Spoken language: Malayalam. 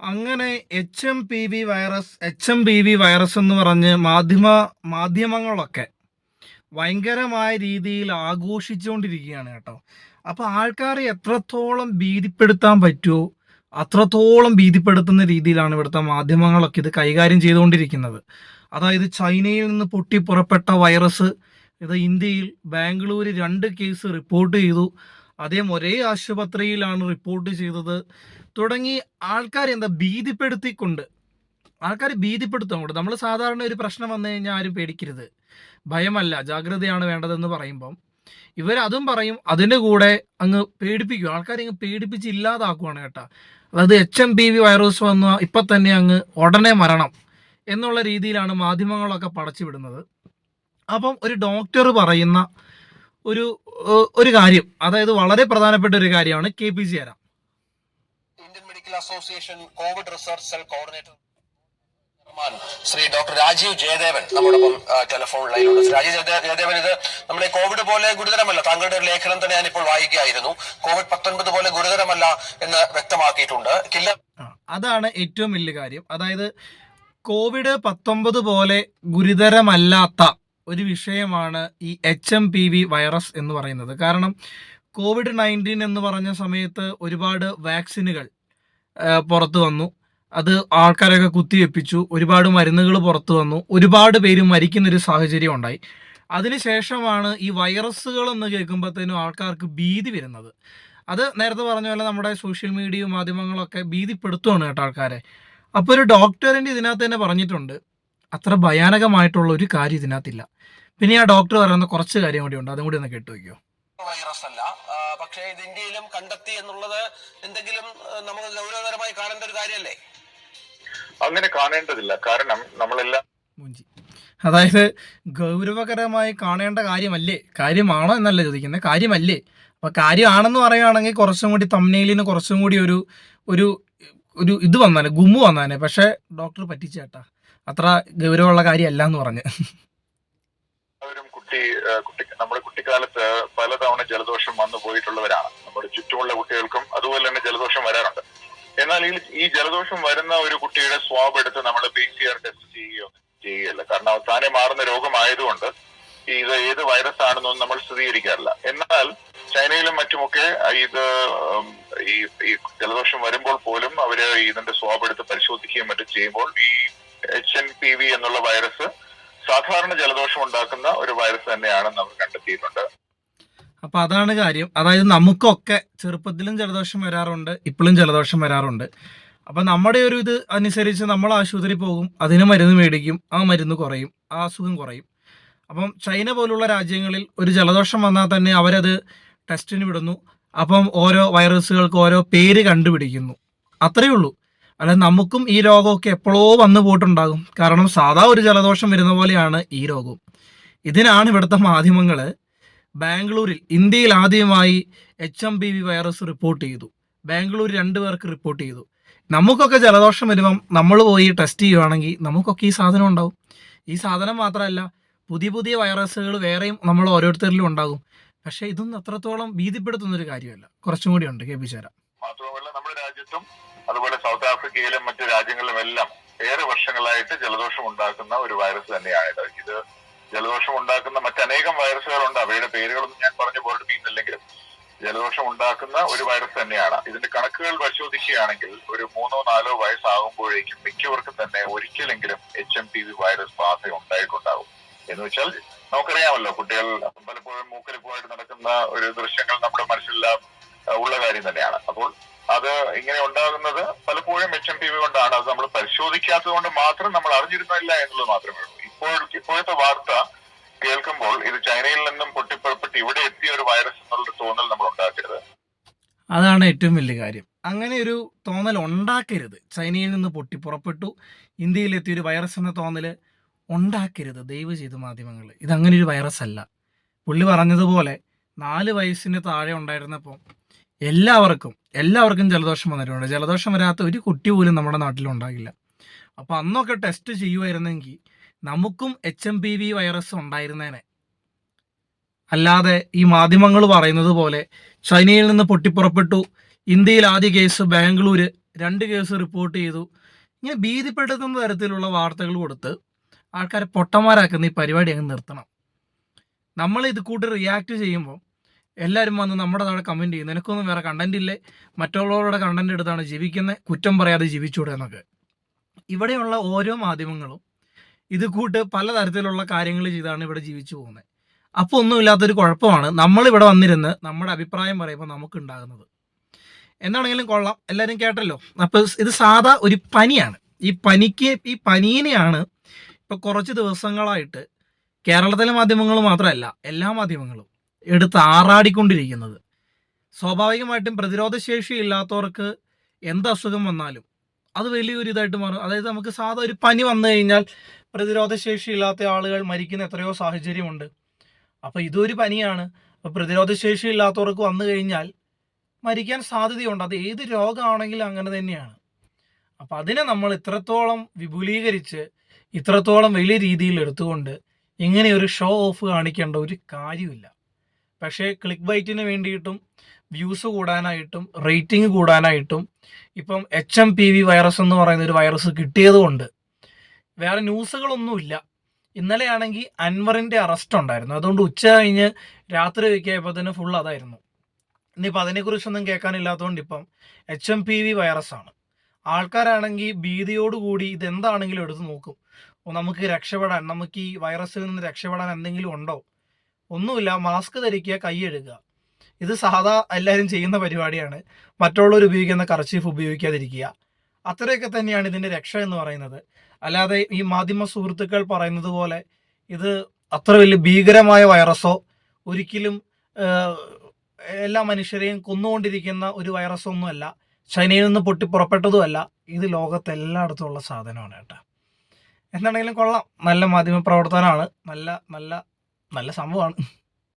അങ്ങനെ H M P V virus H M P V virus എന്ന് പറഞ്ഞ് മാധ്യമ മാധ്യമങ്ങളൊക്കെ ഭയങ്കരമായ രീതിയിൽ ആഘോഷിച്ചുകൊണ്ടിരിക്കുകയാണ് കേട്ടോ. അപ്പോൾ ആൾക്കാരെ എത്രത്തോളം ഭീതിപ്പെടുത്താൻ പറ്റുമോ അത്രത്തോളം ഭീതിപ്പെടുത്തുന്ന രീതിയിലാണ് ഇവിടുത്തെ മാധ്യമങ്ങളൊക്കെ ഇത് കൈകാര്യം ചെയ്തുകൊണ്ടിരിക്കുന്നത്. അതായത് ചൈനയിൽ നിന്ന് പൊട്ടി പുറപ്പെട്ട വൈറസ് ഇത് ഇന്ത്യയിൽ ബാംഗ്ലൂർ രണ്ട് കേസ് റിപ്പോർട്ട് ചെയ്തു. അദ്ദേഹം ഒരേ ആശുപത്രിയിലാണ് റിപ്പോർട്ട് ചെയ്തത്. തുടങ്ങി ആൾക്കാരെ എന്താ ഭീതിപ്പെടുത്തിക്കൊണ്ട് ആൾക്കാർ ഭീതിപ്പെടുത്തുന്നുണ്ട് നമ്മൾ സാധാരണ ഒരു പ്രശ്നം വന്നു കഴിഞ്ഞാൽ ആരും പേടിക്കരുത്. ഭയമല്ല ജാഗ്രതയാണ് വേണ്ടതെന്ന് പറയുമ്പം. ഇവരതും പറയും അതിന്റെ കൂടെ അങ്ങ് പേടിപ്പിക്കും. ആൾക്കാരെ അങ്ങ് പേടിപ്പിച്ച് ഇല്ലാതാക്കുവാണ് കേട്ടോ. അതായത് H M P V virus വന്ന ഇപ്പം തന്നെ അങ്ങ് ഉടനെ മരണം എന്നുള്ള രീതിയിലാണ് മാധ്യമങ്ങളൊക്കെ പടച്ചു വിടുന്നത് അപ്പം ഒരു ഡോക്ടർ പറയുന്ന ഒരു ഒരു കാര്യം. അതായത് വളരെ പ്രധാനപ്പെട്ട ഒരു കാര്യമാണ് K P C Aram. Indian Medical Association Covid research cell coordinator Shri doctor Rajeev Jayadevan നമ്മോടൊപ്പം ടെലിഫോൺ ലൈനിലുണ്ട്. ശ്രീ രാജീവ് ജയദേവൻ ഇത് നമ്മുടെ കോവിഡ് പോലെ ഗുരുതരമല്ല. താങ്കളുടെ ഒരു ലേഖനം തന്നെ ഞാനിപ്പോൾ വായിക്കുകയായിരുന്നു. കോവിഡ് പത്തൊൻപത് പോലെ ഗുരുതരമല്ല എന്ന് വ്യക്തമാക്കിയിട്ടുണ്ട്. കില്ല അതാണ് ഏറ്റവും വലിയ കാര്യം. അതായത് കോവിഡ് പത്തൊമ്പത് പോലെ ഗുരുതരമല്ലാത്ത ഒരു വിഷയമാണ് ഈ H M P V virus എന്ന് പറയുന്നത്. കാരണം കോവിഡ് നയന്റീൻ എന്ന് പറഞ്ഞ സമയത്ത് ഒരുപാട് വാക്സിനുകൾ പുറത്തു വന്നു. അത് ആൾക്കാരൊക്കെ കുത്തിവെപ്പിച്ചു. ഒരുപാട് മരുന്നുകൾ പുറത്തു വന്നു. ഒരുപാട് പേര് മരിക്കുന്നൊരു സാഹചര്യം ഉണ്ടായി. അതിനുശേഷമാണ് ഈ വൈറസുകൾ എന്ന് കേൾക്കുമ്പോഴത്തേനും ആൾക്കാർക്ക് ഭീതി വരുന്നത്. അത് നേരത്തെ പറഞ്ഞ പോലെ നമ്മുടെ സോഷ്യൽ മീഡിയയും മാധ്യമങ്ങളൊക്കെ ഭീതിപ്പെടുത്തുവാണ് കേട്ടോ ആൾക്കാരെ. അപ്പോൾ ഒരു ഡോക്ടറിന്റെ ഇതിനകത്ത് തന്നെ പറഞ്ഞിട്ടുണ്ട്. അത്ര ഭയാനകമായിട്ടുള്ള ഒരു കാര്യം ഇതിനകത്തില്ല. പിന്നെ ആ ഡോക്ടർ പറയുന്ന കുറച്ച് കാര്യം കൂടി ഉണ്ട് അതും കൂടി ഒന്ന് കേട്ടു വയ്ക്കോ വൈറസ് അല്ല പക്ഷേ ഇത് ഇന്ത്യയിലും കണ്ടെത്തി എന്നുള്ളത് എന്തെങ്കിലും നമുക്ക് ഗൗരവതരമായി കാണേണ്ട ഒരു കാര്യമല്ലേ അങ്ങനെ കാണേണ്ടതില്ല. കാരണം നമ്മളെല്ലാം മുഞ്ചി. അതായത് ഗൗരവകരമായി കാണേണ്ട കാര്യമല്ലേ? കാര്യമാണോ എന്നല്ല ചോദിക്കുന്നത്. കാര്യമല്ലേ? അപ്പോൾ കാര്യമാണെന്ന് പറയുകയാണെങ്കിൽ കുറച്ചും കൂടി തമ്നയിലിന് കുറച്ചും കൂടി ഒരു ഒരു ഒരു ഇത് വന്നാനെ ഗുമ്മു വന്നാനെ പക്ഷേ ഡോക്ടർ പറ്റിച്ചേട്ടാ. അത്ര ഗൗരവമുള്ള കാര്യമല്ല എന്ന് പറഞ്ഞ് കുട്ടി കുട്ടി നമ്മുടെ കുട്ടിക്കാലത്ത് പലതവണ ജലദോഷം വന്നു പോയിട്ടുള്ളവരാണ്. നമ്മുടെ ചുറ്റുമുള്ള കുട്ടികൾക്കും അതുപോലെ തന്നെ ജലദോഷം വരാറുണ്ട്. എന്നാൽ ഈ ജലദോഷം വരുന്ന ഒരു കുട്ടിയുടെ സ്വാബ് എടുത്ത് നമ്മൾ പി സി ആർ ടെസ്റ്റ് ചെയ്യുകയോ ചെയ്യുകയല്ല. കാരണം താനെ മാറുന്ന രോഗമായതുകൊണ്ട് ഇത് ഏത് വൈറസ് ആണെന്നൊന്നും നമ്മൾ സ്ഥിരീകരിക്കാറില്ല. എന്നാൽ ചൈനയിലും മറ്റുമൊക്കെ ഇത് ഈ ജലദോഷം വരുമ്പോൾ പോലും അവർ ഇതിന്റെ സ്വാബ് എടുത്ത് പരിശോധിക്കുകയും മറ്റും ചെയ്യുമ്പോൾ ഈ എച്ച് എൻ പി വി എന്നുള്ള വൈറസ് സാധാരണ ജലദോഷം ഉണ്ടാക്കുന്ന ഒരു വൈറസ് തന്നെയാണെന്ന് അവർ കണ്ടെത്തിയിട്ടുണ്ട്. അപ്പൊ അതാണ് കാര്യം. അതായത് നമുക്കൊക്കെ ചെറുപ്പത്തിലും ജലദോഷം വരാറുണ്ട് ഇപ്പോഴും ജലദോഷം വരാറുണ്ട്. അപ്പൊ നമ്മുടെ ഒരു ഇത് അനുസരിച്ച് നമ്മൾ ആശുപത്രി പോകും അതിന് മരുന്ന് മേടിക്കും ആ മരുന്ന് കുറയും ആ അസുഖം കുറയും. അപ്പം ചൈന പോലുള്ള രാജ്യങ്ങളിൽ ഒരു ജലദോഷം വന്നാൽ തന്നെ അവരത് ടെസ്റ്റിന് വിടുന്നു. അപ്പം ഓരോ വൈറസുകൾക്ക് ഓരോ പേര് കണ്ടുപിടിക്കുന്നു. അത്രയേ ഉള്ളൂ. അല്ല നമുക്കും ഈ രോഗമൊക്കെ എപ്പോഴോ വന്നു പോയിട്ടുണ്ടാകും. കാരണം സാധാ ഒരു ജലദോഷം വരുന്ന പോലെയാണ് ഈ രോഗം ഇതിനാണ് ഇവിടുത്തെ മാധ്യമങ്ങൾ ബാംഗ്ലൂരിൽ ഇന്ത്യയിൽ ആദ്യമായി H M B V virus report ചെയ്തു. ബാംഗ്ലൂർ രണ്ടു പേർക്ക് റിപ്പോർട്ട് ചെയ്തു. നമുക്കൊക്കെ ജലദോഷം വരുമ്പം നമ്മൾ പോയി ടെസ്റ്റ് ചെയ്യുവാണെങ്കിൽ നമുക്കൊക്കെ ഈ സാധനം ഉണ്ടാവും. ഈ സാധനം മാത്രമല്ല പുതിയ പുതിയ വൈറസുകൾ വേറെയും നമ്മൾ ഓരോരുത്തരിലും ഉണ്ടാകും. പക്ഷേ ഇതൊന്നും അത്രത്തോളം ഭീതിപ്പെടുത്തുന്ന ഒരു കാര്യമല്ല. കുറച്ചും കൂടി ഉണ്ട്. കെ പി ചേരാ മാത്രമല്ല നമ്മുടെ രാജ്യത്തും അതുപോലെ സൗത്ത് ആഫ്രിക്കയിലും മറ്റു രാജ്യങ്ങളിലും എല്ലാം ഏറെ വർഷങ്ങളായിട്ട് ജലദോഷം ഉണ്ടാക്കുന്ന ഒരു വൈറസ് തന്നെയാണ് ഇത് ജലദോഷം ഉണ്ടാക്കുന്ന മറ്റനേകം വൈറസുകളുണ്ട് അവയുടെ പേരുകളൊന്നും ഞാൻ പറഞ്ഞു പോരടിപ്പിക്കുന്നില്ലെങ്കിലും ജലദോഷം ഉണ്ടാക്കുന്ന ഒരു വൈറസ് തന്നെയാണ്. ഇതിന്റെ കണക്കുകൾ പരിശോധിക്കുകയാണെങ്കിൽ ഒരു മൂന്നോ നാലോ വയസ്സാകുമ്പോഴേക്കും മിക്കവർക്കും തന്നെ ഒരിക്കലെങ്കിലും H M P V virus ബാധ ഉണ്ടായിട്ടുണ്ടാകും. എന്ന് വെച്ചാൽ നമുക്കറിയാമല്ലോ കുട്ടികൾ പലപ്പോഴും മൂക്കലിപ്പുമായിട്ട് നടക്കുന്ന ഒരു ദൃശ്യങ്ങൾ നമ്മുടെ മനസ്സിലെല്ലാം ഉള്ള കാര്യം തന്നെയാണ്. ഇങ്ങനെ ഉണ്ടാകുന്നത് പലപ്പോഴും എച്ച് എം പി വി കൊണ്ടാണ്. അത് നമ്മൾ പരിശോധിക്കാത്തത് കൊണ്ട് മാത്രം നമ്മൾ അറിഞ്ഞിരുന്നില്ല എന്നുള്ളത് മാത്രമേ ഉള്ളൂ. ഇപ്പോൾ ഇപ്പോഴത്തെ വാർത്ത കേൾക്കുമ്പോൾ ഇത് ചൈനയിൽ നിന്നും പൊട്ടിപ്പുറപ്പെട്ട് ഇവിടെ എത്തിയ ഒരു വൈറസ് എന്നുള്ള തോന്നൽ നമ്മൾ ഉണ്ടാക്കരുത്. അതാണ് ഏറ്റവും വലിയ കാര്യം. അങ്ങനെ ഒരു തോന്നൽ ഉണ്ടാക്കരുത്. ചൈനയിൽ നിന്ന് പൊട്ടി പുറപ്പെട്ടു ഇന്ത്യയിലെത്തിയ ഒരു വൈറസ് എന്ന തോന്നൽ ഉണ്ടാക്കരുത്. ദയവ് ചെയ്ത് മാധ്യമങ്ങൾ ഇതങ്ങനെ ഒരു വൈറസ് അല്ല. പുള്ളി പറഞ്ഞതുപോലെ നാല് വയസ്സിന് താഴെ ഉണ്ടായിരുന്നപ്പോൾ എല്ലാവർക്കും എല്ലാവർക്കും ജലദോഷം വന്നിട്ടുണ്ട്. ജലദോഷം വരാത്ത ഒരു കുട്ടി പോലും നമ്മുടെ നാട്ടിലുണ്ടാകില്ല അപ്പോൾ അന്നൊക്കെ ടെസ്റ്റ് ചെയ്യുമായിരുന്നെങ്കിൽ നമുക്കും H M P V virus ഉണ്ടായിരുന്നേനെ. അല്ലാതെ ഈ മാധ്യമങ്ങൾ പറയുന്നത് പോലെ ചൈനയിൽ നിന്ന് പൊട്ടിപ്പുറപ്പെട്ടു. ഇന്ത്യയിൽ ആദ്യ കേസ് ബാംഗ്ലൂര് രണ്ട് കേസ് റിപ്പോർട്ട് ചെയ്തു. ഇങ്ങനെ ഭീതിപ്പെടുത്തുന്ന തരത്തിലുള്ള വാർത്തകൾ കൊടുത്ത് ആൾക്കാരെ പൊട്ടന്മാരാക്കുന്ന ഈ പരിപാടി അങ്ങ് നിർത്തണം. നമ്മൾ ഇത് കൂട്ടി റിയാക്ട് ചെയ്യുമ്പോൾ എല്ലാവരും വന്ന് നമ്മുടെ നാളെ കമന്റ് ചെയ്യും. നിനക്കൊന്നും വേറെ കണ്ടന്റ് ഇല്ലേ? മറ്റുള്ളവരുടെ കണ്ടന്റ് എടുത്താണ് ജീവിക്കുന്നത്. കുറ്റം പറയാതെ ജീവിച്ചൂടെ എന്നൊക്കെ. ഇവിടെയുള്ള ഓരോ മാധ്യമങ്ങളും ഇത് കൂട്ട് പലതരത്തിലുള്ള കാര്യങ്ങൾ ചെയ്താണ് ഇവിടെ ജീവിച്ചു പോകുന്നത് അപ്പോൾ ഒന്നുമില്ലാത്തൊരു കുഴപ്പമാണ് നമ്മളിവിടെ വന്നിരുന്ന് നമ്മുടെ അഭിപ്രായം പറയുമ്പോൾ നമുക്ക് ഉണ്ടാകുന്നത്. എന്താണെങ്കിലും കൊള്ളാം. എല്ലാവരും കേട്ടല്ലോ. അപ്പോൾ ഇത് സാധാ ഒരു പനിയാണ്. ഈ പനിക്ക് ഈ പനീനെയാണ് ഇപ്പോൾ കുറച്ച് ദിവസങ്ങളായിട്ട് കേരളത്തിലെ മാധ്യമങ്ങൾ മാത്രമല്ല എല്ലാ മാധ്യമങ്ങളും എടുത്ത് ആറാടിക്കൊണ്ടിരിക്കുന്നത്. സ്വാഭാവികമായിട്ടും പ്രതിരോധശേഷി ഇല്ലാത്തവർക്ക് എന്ത് അസുഖം വന്നാലും അത് വലിയൊരു ഇതായിട്ട് മാറും. അതായത് നമുക്ക് സാധാ ഒരു പനി വന്നു കഴിഞ്ഞാൽ പ്രതിരോധശേഷി ഇല്ലാത്ത ആളുകൾ മരിക്കുന്ന എത്രയോ സാഹചര്യമുണ്ട്. അപ്പോൾ ഇതൊരു പനിയാണ്. അപ്പോൾ പ്രതിരോധശേഷി ഇല്ലാത്തവർക്ക് വന്നു കഴിഞ്ഞാൽ മരിക്കാൻ സാധ്യതയുണ്ട്. അത് ഏത് രോഗമാണെങ്കിലും അങ്ങനെ തന്നെയാണ്. അപ്പം അതിനെ നമ്മൾ ഇത്രത്തോളം വിപുലീകരിച്ച് ഇത്രത്തോളം വലിയ രീതിയിൽ എടുത്തുകൊണ്ട് ഇങ്ങനെ ഒരു ഷോ ഓഫ് കാണിക്കേണ്ട ഒരു കാര്യമില്ല. പക്ഷേ ക്ലിക്ക് ബൈറ്റിന് വേണ്ടിയിട്ടും വ്യൂസ് കൂടാനായിട്ടും റേറ്റിംഗ് കൂടാനായിട്ടും ഇപ്പം H M P V virus എന്ന് പറയുന്ന ഒരു വൈറസ് കിട്ടിയതുകൊണ്ട് വേറെ ന്യൂസുകളൊന്നുമില്ല ഇന്നലെയാണെങ്കിൽ അൻവറിന്റെ അറസ്റ്റ് ഉണ്ടായിരുന്നു. അതുകൊണ്ട് ഉച്ച കഴിഞ്ഞ് രാത്രി വയ്ക്കായപ്പോൾ തന്നെ ഫുൾ അതായിരുന്നു. ഇനിയിപ്പോൾ അതിനെക്കുറിച്ചൊന്നും കേൾക്കാനില്ലാത്തതുകൊണ്ട് ഇപ്പം എച്ച് എം പി വി വൈറസാണ് ആൾക്കാരാണെങ്കിൽ ഭീതിയോടുകൂടി ഇതെന്താണെങ്കിലും എടുത്ത് നോക്കും. നമുക്ക് രക്ഷപ്പെടാൻ നമുക്ക് ഈ വൈറസിൽ നിന്ന് രക്ഷപ്പെടാൻ എന്തെങ്കിലും ഉണ്ടോ? ഒന്നുമില്ല മാസ്ക് ധരിക്കുക കൈ കഴുകുക. ഇത് സാധാ എല്ലാവരും ചെയ്യുന്ന പരിപാടിയാണ്. മറ്റുള്ളവർ ഉപയോഗിക്കുന്ന കർച്ചീഫ് ഉപയോഗിക്കാതിരിക്കുക. അത്രയൊക്കെ തന്നെയാണ് ഇതിന്റെ രക്ഷ എന്ന് പറയുന്നത്. അല്ലാതെ ഈ മാധ്യമ സുഹൃത്തുക്കൾ പറയുന്നത് പോലെ ഇത് അത്ര വലിയ ഭീകരമായ വൈറസോ ഒരിക്കലും എല്ലാ മനുഷ്യരെയും കൊന്നുകൊണ്ടിരിക്കുന്ന ഒരു വൈറസോ ഒന്നുമല്ല ചൈനയിൽ നിന്ന് പൊട്ടി പുറപ്പെട്ടതുമല്ല ഇത് ലോകത്ത് എല്ലായിടത്തും ഉള്ള സാധനമാണ് കേട്ടോ. എന്താണെങ്കിലും കൊള്ളാം. നല്ല മാധ്യമ പ്രവർത്തനമാണ്. നല്ല നല്ല നല്ല സംഭവമാണ്